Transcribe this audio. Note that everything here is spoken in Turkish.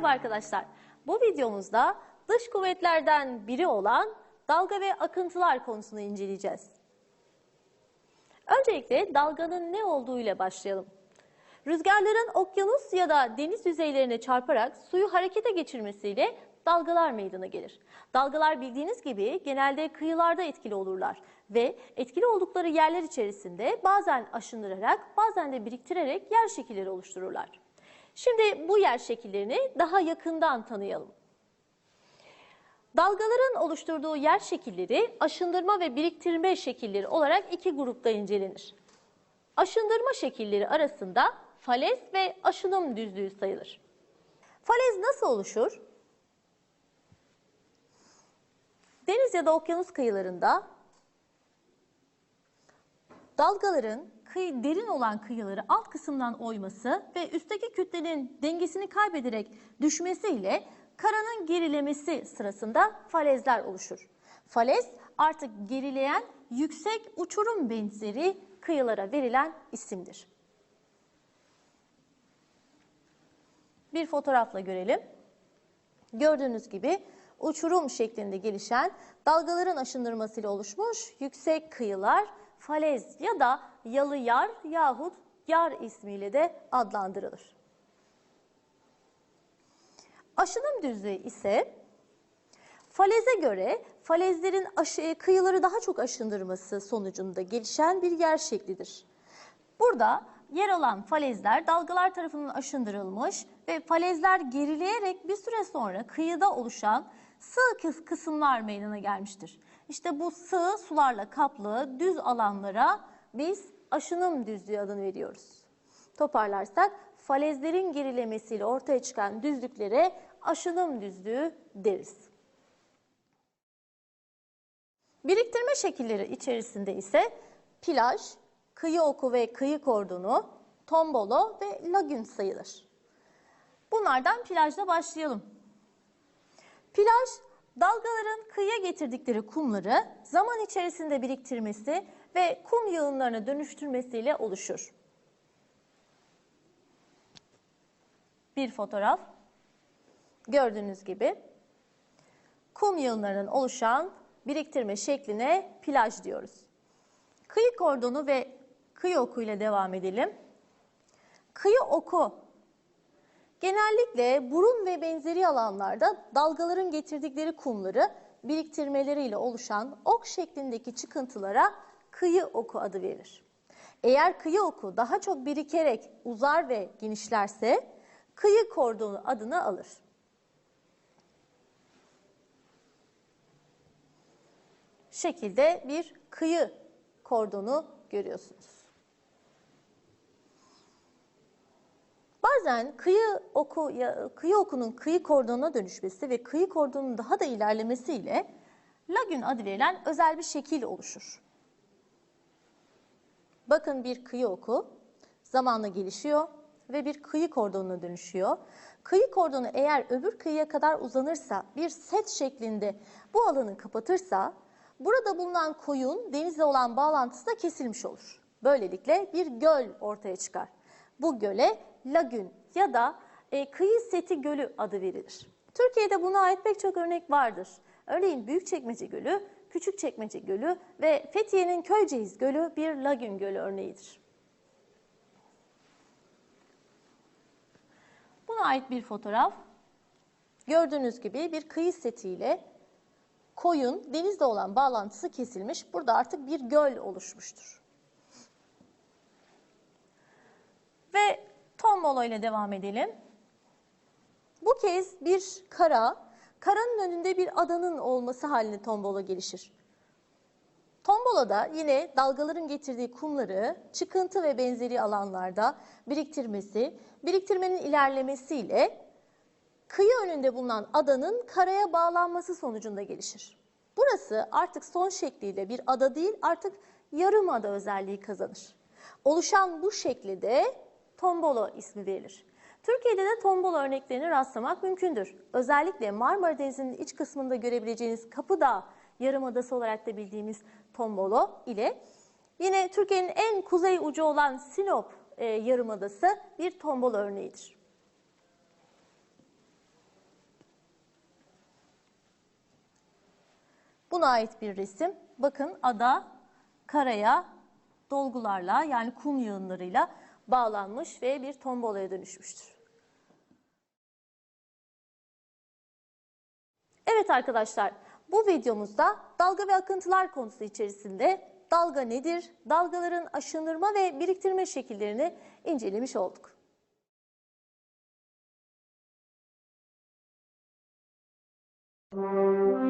Merhaba arkadaşlar. Bu videomuzda dış kuvvetlerden biri olan dalga ve akıntılar konusunu inceleyeceğiz. Öncelikle dalganın ne olduğu ile başlayalım. Rüzgarların okyanus ya da deniz yüzeylerine çarparak suyu harekete geçirmesiyle dalgalar meydana gelir. Dalgalar bildiğiniz gibi genelde kıyılarda etkili olurlar ve etkili oldukları yerler içerisinde bazen aşındırarak bazen de biriktirerek yer şekilleri oluştururlar. Şimdi bu yer şekillerini daha yakından tanıyalım. Dalgaların oluşturduğu yer şekilleri aşındırma ve biriktirme şekilleri olarak iki grupta incelenir. Aşındırma şekilleri arasında falez ve aşınım düzlüğü sayılır. Falez nasıl oluşur? Deniz ya da okyanus kıyılarında dalgaların kıyı, derin olan kıyıları alt kısımdan oyması ve üstteki kütlenin dengesini kaybederek düşmesiyle karanın gerilemesi sırasında falezler oluşur. Falez artık gerileyen yüksek uçurum benzeri kıyılara verilen isimdir. Bir fotoğrafla görelim. Gördüğünüz gibi uçurum şeklinde gelişen dalgaların aşındırmasıyla oluşmuş yüksek kıyılar falez ya da yalı yar yahut yar ismiyle de adlandırılır. Aşınım düzlüğü ise faleze göre falezlerin aşı, kıyıları daha çok aşındırması sonucunda gelişen bir yer şeklidir. Burada yer alan falezler dalgalar tarafından aşındırılmış ve falezler gerileyerek bir süre sonra kıyıda oluşan sığ kısımlar meydana gelmiştir. İşte bu sığ sularla kaplı düz alanlara biz aşınım düzlüğü adını veriyoruz. Toparlarsak falezlerin gerilemesiyle ortaya çıkan düzlüklere aşınım düzlüğü deriz. Biriktirme şekilleri içerisinde ise plaj, kıyı oku ve kıyı kordonu, tombolo ve lagün sayılır. Bunlardan plajda başlayalım. Plaj, dalgaların kıyıya getirdikleri kumları zaman içerisinde biriktirmesi ve kum yığınlarına dönüştürmesiyle oluşur. Bir fotoğraf. Gördüğünüz gibi kum yığınlarının oluşan biriktirme şekline plaj diyoruz. Kıyı kordonu ve kıyı oku ile devam edelim. Kıyı oku genellikle burun ve benzeri alanlarda dalgaların getirdikleri kumları biriktirmeleriyle oluşan ok şeklindeki çıkıntılara kıyı oku adı verilir. Eğer kıyı oku daha çok birikerek uzar ve genişlerse kıyı kordonu adını alır. Şekilde bir kıyı kordonu görüyorsunuz. Bazen kıyı oku ya, kıyı okunun kıyı kordonuna dönüşmesi ve kıyı kordonunun daha da ilerlemesiyle lagün adı verilen özel bir şekil oluşur. Bakın bir kıyı oku zamanla gelişiyor ve bir kıyı kordonuna dönüşüyor. Kıyı kordonu eğer öbür kıyıya kadar uzanırsa, bir set şeklinde bu alanı kapatırsa, burada bulunan koyun denizle olan bağlantısı da kesilmiş olur. Böylelikle bir göl ortaya çıkar. Bu göle lagün ya da e, kıyı seti gölü adı verilir. Türkiye'de buna ait pek çok örnek vardır. Örneğin Büyükçekmece Gölü, Küçükçekmece Gölü ve Fethiye'nin Köyceğiz Gölü bir lagün gölü örneğidir. Buna ait bir fotoğraf. Gördüğünüz gibi bir kıyı setiyle koyun denizde olan bağlantısı kesilmiş. Burada artık bir göl oluşmuştur. Ve tombolo ile devam edelim. Bu kez bir kara, karanın önünde bir adanın olması haline tombola gelişir. Tombolada yine dalgaların getirdiği kumları çıkıntı ve benzeri alanlarda biriktirmesi, biriktirmenin ilerlemesiyle kıyı önünde bulunan adanın karaya bağlanması sonucunda gelişir. Burası artık son şekliyle bir ada değil artık yarım ada özelliği kazanır. Oluşan bu şekli de tombolo ismi verilir. Türkiye'de de tombolo örneklerini rastlamak mümkündür. Özellikle Marmara Denizi'nin iç kısmında görebileceğiniz Kapıdağ Yarımadası olarak da bildiğimiz tombolo ile yine Türkiye'nin en kuzey ucu olan Sinop e, Yarımadası bir tombolo örneğidir. Buna ait bir resim. Bakın ada karaya dolgularla yani kum yığınlarıyla bağlanmış ve bir tombalaya dönüşmüştür. Evet arkadaşlar, bu videomuzda dalga ve akıntılar konusu içerisinde dalga nedir, dalgaların aşınırma ve biriktirme şekillerini incelemiş olduk. Müzik